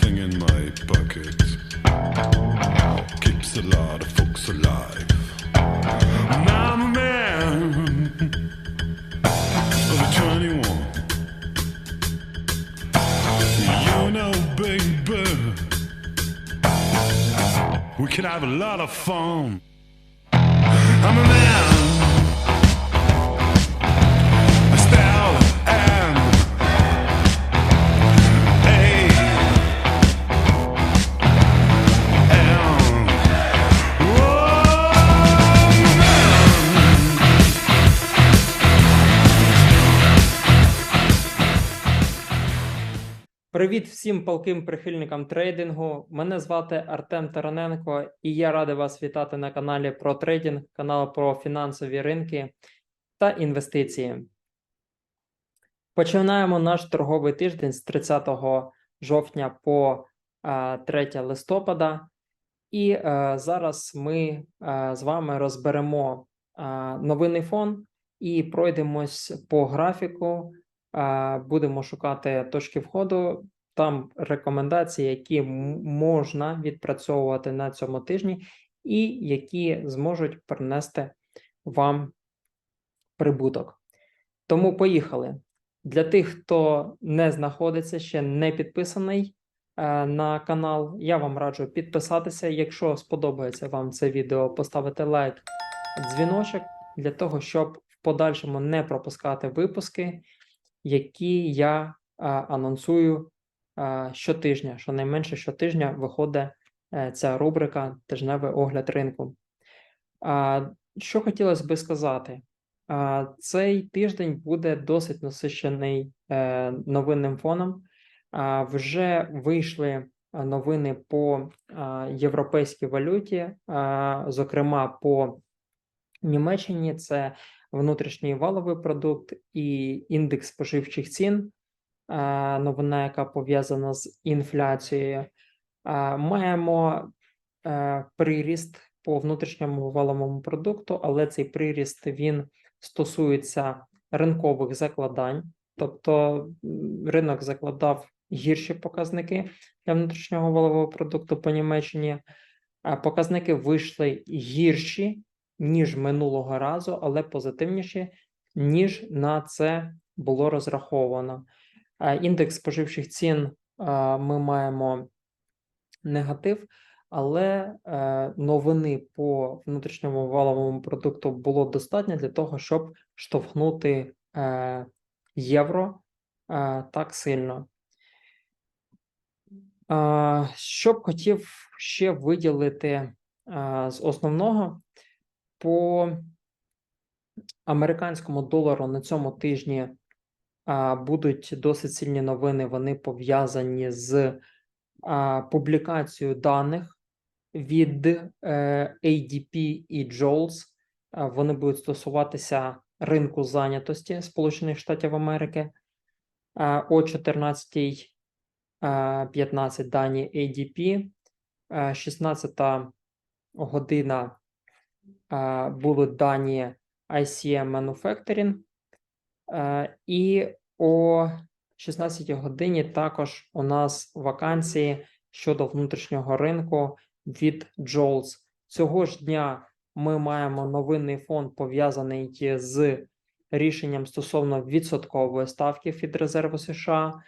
I something in my pocket. Keeps a lot of folks alive. I'm a man of 21. You know, baby, we can have a lot of fun. I'm a man. Привіт всім палким прихильникам трейдингу. Мене звати Артем Тараненко, і я радий вас вітати на каналі про трейдинг, канал про фінансові ринки та інвестиції. Починаємо наш торговий тиждень з 30 жовтня по е, 3 листопада. І е, зараз ми е, з вами розберемо е, новинний фон і пройдемось по графіку. Будемо шукати точки входу. Там рекомендації, які можна відпрацьовувати на цьому тижні, і які зможуть принести вам прибуток. Тому поїхали. Для тих, хто не знаходиться, ще не підписаний е, на канал, я вам раджу підписатися. Якщо сподобається вам це відео, поставити лайк, дзвіночок для того, щоб в подальшому не пропускати випуски, які я е, анонсую е, щотижня. Щонайменше щотижня виходить е, ця рубрика Тижневий огляд ринку. Що хотілося би сказати? Цей тиждень буде досить насичений новинним фоном. Вже вийшли новини по європейській валюті, зокрема по Німеччині. Це внутрішній валовий продукт і індекс споживчих цін, новина, яка пов'язана з інфляцією. Маємо е, приріст по внутрішньому валовому продукту, але цей приріст він стосується ринкових закладань, тобто ринок закладав гірші показники для внутрішнього валового продукту по Німеччині. Показники вийшли гірші, ніж минулого разу, але позитивніші, ніж на це було розраховано. Е, Індекс споживчих цін е, ми маємо негатив, але е, новини по внутрішньому валовому продукту було достатньо для того, щоб штовхнути євро так сильно. Що б хотів ще виділити з основного по американському долару на цьому тижні будуть досить сильні новини. Вони пов'язані з публікацією даних від е, ADP і JOLTS. А, Вони будуть стосуватися ринку зайнятості Сполучених Штатів Америки. О 14.15 дані ADP, а, 16 година були дані ICM Manufacturing, і о 16 годині також у нас вакансії щодо внутрішнього ринку від JOLTS. Цього ж дня ми маємо новинний фонд пов'язаний з рішенням стосовно відсоткової ставки Фідрезерву США,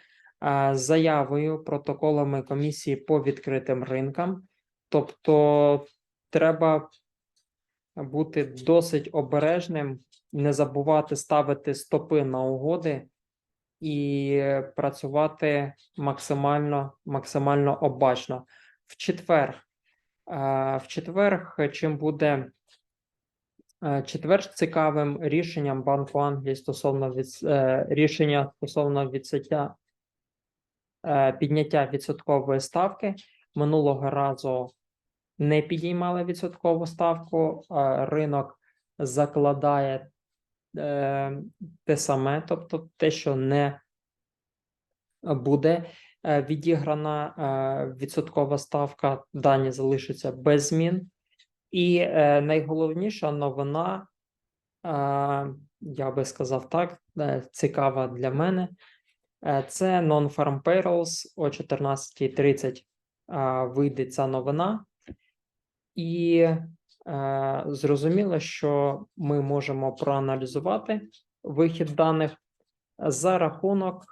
заявою протоколами комісії по відкритим ринкам. Тобто треба бути досить обережним, не забувати ставити стопи на угоди і працювати максимально, максимально обачно. В четвер, е, в четвер, чим буде е, четвер цікавим рішенням Банку Англії стосовно від, е, рішення стосовно відсуття е, підняття відсоткової ставки минулого разу не підіймали відсоткову ставку, ринок закладає е, те саме, тобто те, що не буде е, відіграна е, відсоткова ставка, дані залишаться без змін. І найголовніша новина я би сказав так, цікава для мене. Це Non-Farm Payrolls о 14.30 вийде ця новина, і е, зрозуміло, що ми можемо проаналізувати вихід даних за рахунок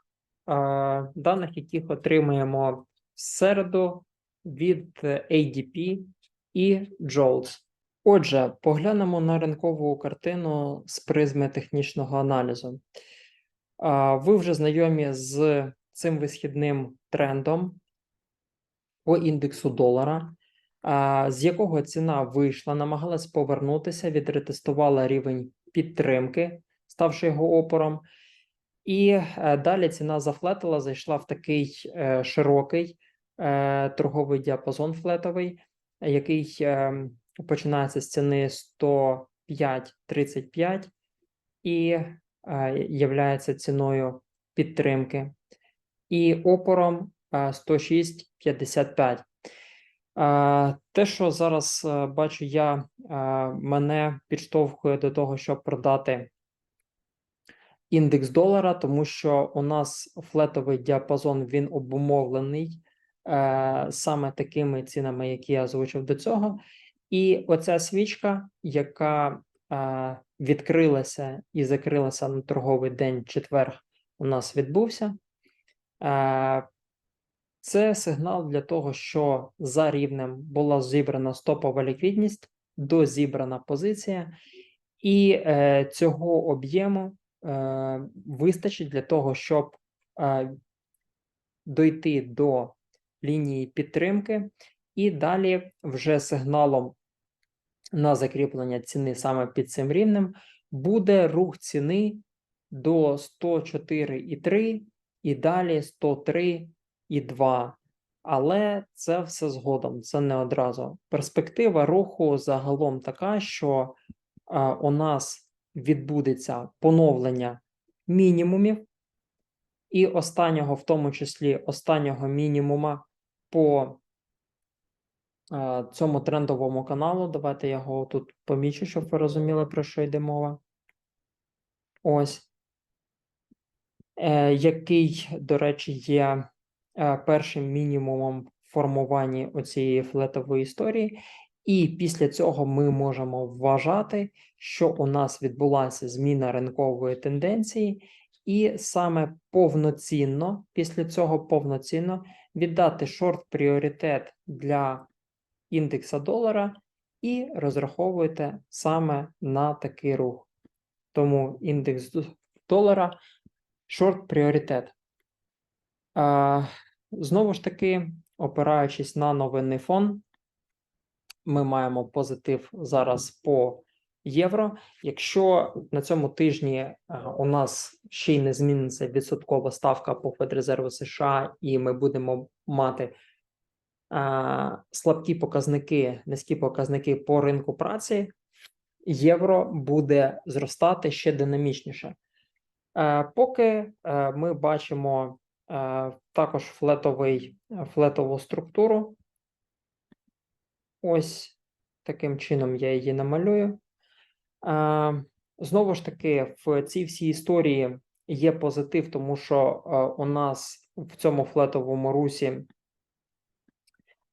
е, даних, яких отримуємо в середу від е, ADP і JOLTS. Отже, поглянемо на ринкову картину з призми технічного аналізу. А, Ви вже знайомі з цим висхідним трендом по індексу долара, з якого ціна вийшла, намагалась повернутися, відретестувала рівень підтримки, ставши його опором. І е, далі ціна зафлетила, зайшла в такий е, широкий е, торговий діапазон флетовий, який починається з ціни 105.35 і являється ціною підтримки, і опором е, 106.55. Е, Те, що зараз е, бачу я, е, мене підштовхує до того, щоб продати індекс долара, тому що у нас флетовий діапазон він обумовлений саме такими цінами, які я озвучив до цього. І оця свічка, яка відкрилася і закрилася на торговий день четвер, у нас відбувся. Це сигнал для того, що за рівнем була зібрана стопова ліквідність, дозібрана позиція, і е, цього об'єму е, вистачить для того, щоб е, дойти до лінії підтримки, і далі вже сигналом на закріплення ціни саме під цим рівнем буде рух ціни до 104,3 і далі 103,2. Але це все згодом, це не одразу. Перспектива руху загалом така, що е, у нас відбудеться поновлення мінімумів, і останнього, в тому числі останнього мінімума по е, цьому трендовому каналу. Давайте я його тут помічу, щоб ви розуміли, про що йде мова. Ось. Е, який, до речі, є першим мінімумом в формуванні оцієї флетової історії. І після цього ми можемо вважати, що у нас відбулася зміна ринкової тенденції, і саме повноцінно, після цього повноцінно віддати шорт пріоритет для індекса долара і розраховуйте саме на такий рух. Тому індекс долара шорт пріоритет. Знову ж таки, опираючись на новинний фон, ми маємо позитив зараз по євро. Якщо на цьому тижні у нас ще й не зміниться відсоткова ставка по Федрезерву США, і ми будемо мати слабкі показники, низькі показники по ринку праці, євро буде зростати ще динамічніше. Поки ми бачимо також флетовий, флетову структуру. Ось таким чином я її намалюю. Е, Знову ж таки, в цій всій історії є позитив, тому що е, у нас в цьому флетовому русі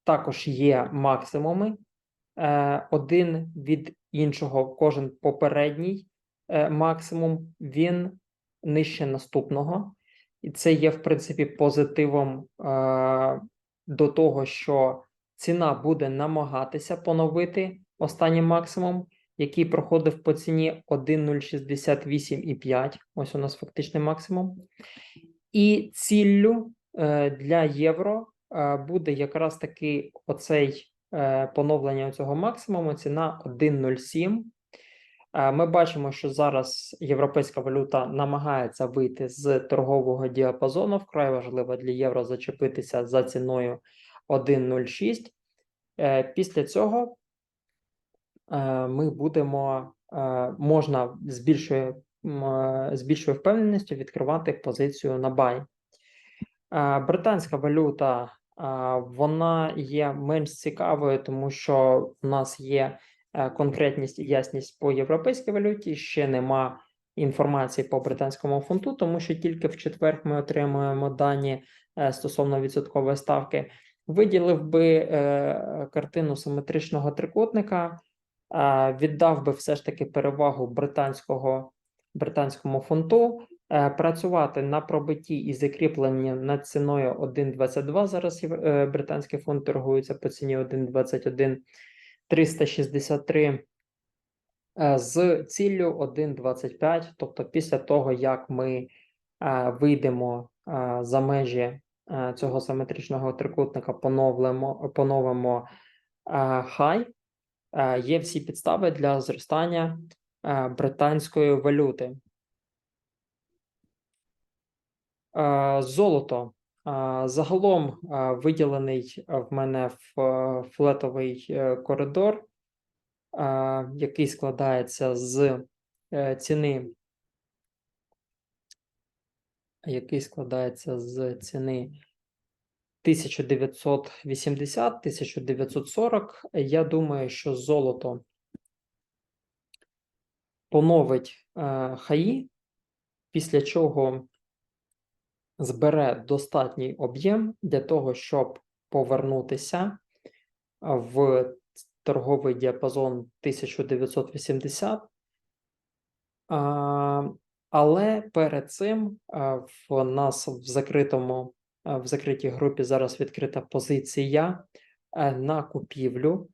також є максимуми. Е, Один від іншого, кожен попередній е, максимум, він нижче наступного. І це є, в принципі, позитивом е, до того, що ціна буде намагатися поновити останній максимум, який проходив по ціні 1,068,5. Ось у нас фактичний максимум. І ціллю е, для євро е, буде якраз таки оцей е, поновлення цього максимуму, ціна 1,07. Е, Ми бачимо, що зараз європейська валюта намагається вийти з торгового діапазону. Вкрай важливо для євро зачепитися за ціною 1,06. Е, Після цього е, ми будемо можна з більшою, з більшою впевненістю відкривати позицію на бай. Британська валюта вона є менш цікавою, тому що у нас є конкретність і ясність по європейській валюті, ще нема інформації по британському фунту, тому що тільки в четвер ми отримуємо дані е, стосовно відсоткової ставки. Виділив би е, картину симетричного трикутника, е, віддав би все ж таки перевагу британського британському фунту, е, працювати на пробитті і закріпленні над ціною 1,22. Зараз е, британський фунт торгується по ціні 1,21 363 е, з ціллю 1,25. Тобто, після того, як ми е, вийдемо е, за межі цього симетричного трикутника, поновимо, поновимо хай, є всі підстави для зростання британської валюти. Золото. Загалом виділений в мене флетовий е, коридор, який складається з е, ціни, який складається з ціни 1980-1940. Я думаю, що золото поновить е, хаї, після чого збере достатній об'єм для того, щоб повернутися в торговий діапазон 1980. Але перед цим в нас в закритому в закритій групі зараз відкрита позиція е, на купівлю.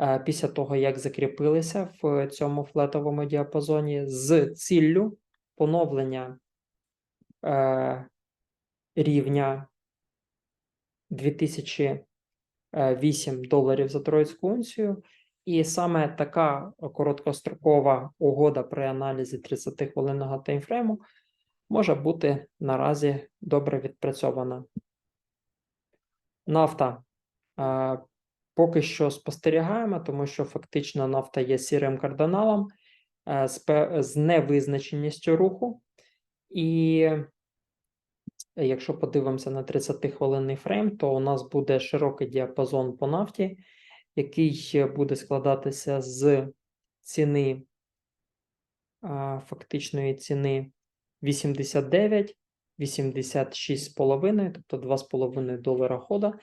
Е, Після того, як закріпилися в цьому флетовому діапазоні з ціллю поновлення е, рівня 2008 доларів за тройську унцію. І саме така короткострокова угода при аналізі 30 хвилинного таймфрейму може бути наразі добре відпрацьована. Нафта поки що спостерігаємо, тому що фактично нафта є сірим кардиналом е, з невизначеністю руху. І якщо подивимося на 30-хвилинний фрейм, то у нас буде широкий діапазон по нафті, який буде складатися з ціни фактичної ціни 89, 86,5, тобто 2,5 долара хода.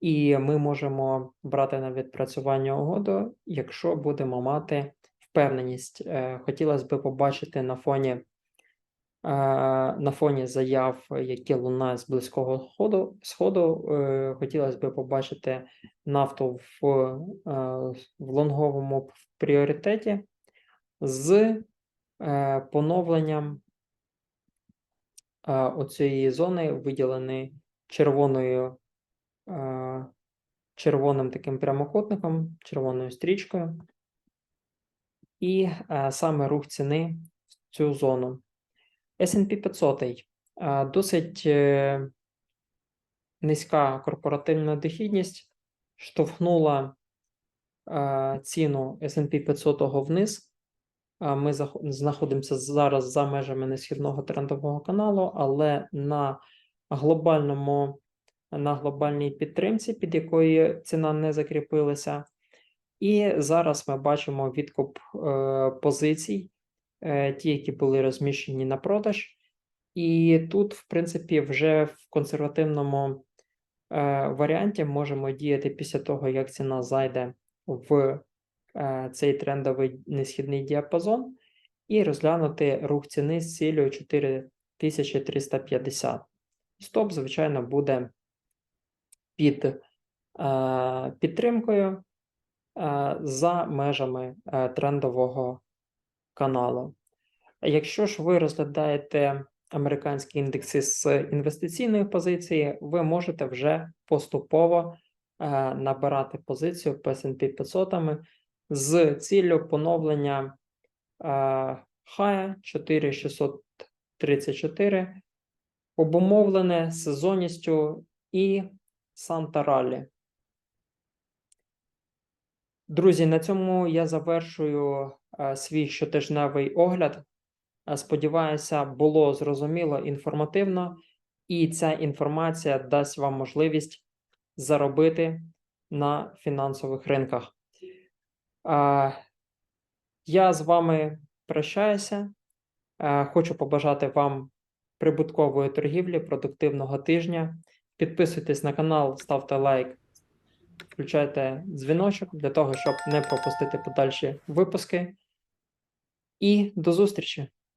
І ми можемо брати на відпрацювання угоду, якщо будемо мати впевненість. Е, Хотілося б побачити на фоні на фоні заяв, які лунають з близького сходу, сходу е, хотілося б побачити нафту в, е, в лонговому пріоритеті з е, поновленням оцієї зони, виділеної червоною, червоним таким прямокутником, червоною стрічкою, і саме рух ціни в цю зону. S&P 500 е, досить е, низька корпоративна дохідність штовхнула е, ціну S&P 500 вниз. Ми знаходимося зараз за межами несхідного трендового каналу, але на глобальному на глобальній підтримці, під якою ціна не закріпилася. І зараз ми бачимо відкуп е, позицій, ті, які були розміщені на продаж. І тут, в принципі, вже в консервативному е, варіанті можемо діяти після того, як ціна зайде в е, цей трендовий несхідний діапазон, і розглянути рух ціни з цілею 4350. Стоп, звичайно, буде під е, підтримкою е, за межами е, трендового каналу. Якщо ж ви розглядаєте американські індекси з інвестиційної позиції, ви можете вже поступово е, набирати позицію по S&P 500 з ціллю поновлення е, хая 4634, обумовлене сезонністю і Санта Раллі. Друзі, на цьому я завершую е, свій щотижневий огляд. Е, Сподіваюся, було зрозуміло, інформативно, і ця інформація дасть вам можливість заробити на фінансових ринках. Е, Я з вами прощаюся. Хочу побажати вам прибуткової торгівлі, продуктивного тижня. Підписуйтесь на канал, ставте лайк, включайте дзвіночок для того, щоб не пропустити подальші випуски. І до зустрічі!